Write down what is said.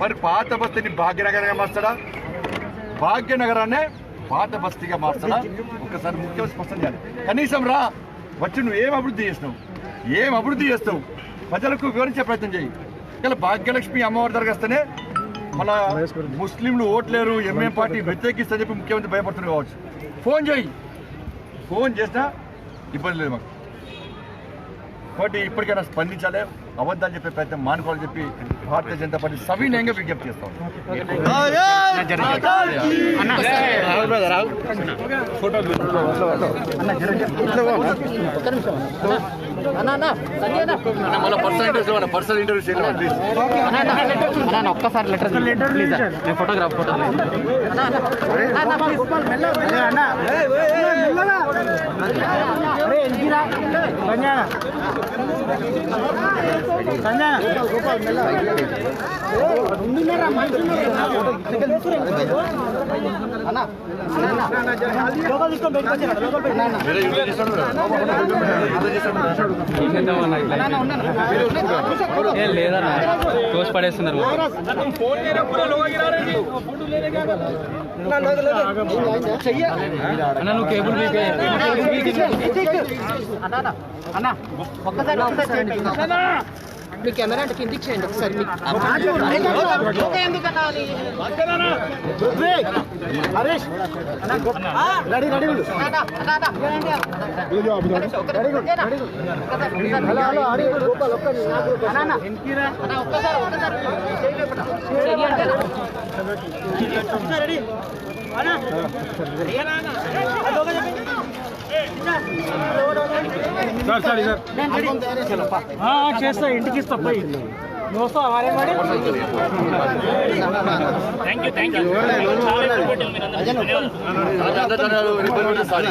మరి పాత బస్తీని భాగ్యనగరంగా మార్చడా? భాగ్యనగరాన్నే పాత బస్తీగా మార్చడా? ఒకసారి ముఖ్యమంత్రి స్పష్టం చేయాలి. కనీసం రా వచ్చి నువ్వు ఏం అభివృద్ధి చేసినావు? ఏం అభివృద్ధి చేస్తావు? ప్రజలకు వివరించే ప్రయత్నం చేయి. ఇలా భాగ్యలక్ష్మి అమ్మవారి దగ్గర వస్తేనే మన ముస్లింలు ఓట్లేరు ఎంఏ పార్టీ వ్యతిరేకిస్తా చెప్పి ముఖ్యమంత్రి భయపడుతున్నారు కావచ్చు. ఫోన్ చేయి. ఫోన్ చేసినా ఇబ్బంది లేదు మాకు. కాబట్టి ఇప్పటికైనా స్పందించాలి అబద్ధాలు చెప్పే ప్రయత్నం మానుకోవాలని చెప్పి భారతీయ జనతా పార్టీ సవినయంగా విజ్ఞప్తి చేస్తాం పర్సనల్ ఇంటర్వ్యూ పర్సనల్ ఇంటర్వ్యూ చేయాలి ప్లీజ్ అన్న ఒక్కసారి లెటర్ ప్లీజ్ అన్న వేరే యూజ్ చేస్తాడు యూజ్ చేస్తాడు ఏం లేదన్న. కోసి పడేస్తున్నారు. అన్న నువ్వు కేబుల్ అన్న ఒక్కసారి ఒక్కసారి చేయండి మీ కెమెరా అంటే కిందికి చేయండి ఒకసారి. ఒక్కసారి, లేపండి. చెయ్యి అంటే చేస్తా ఇంటికి ఇస్తా పోయి. నువ్వు వస్తావా వారే వాడి సారీ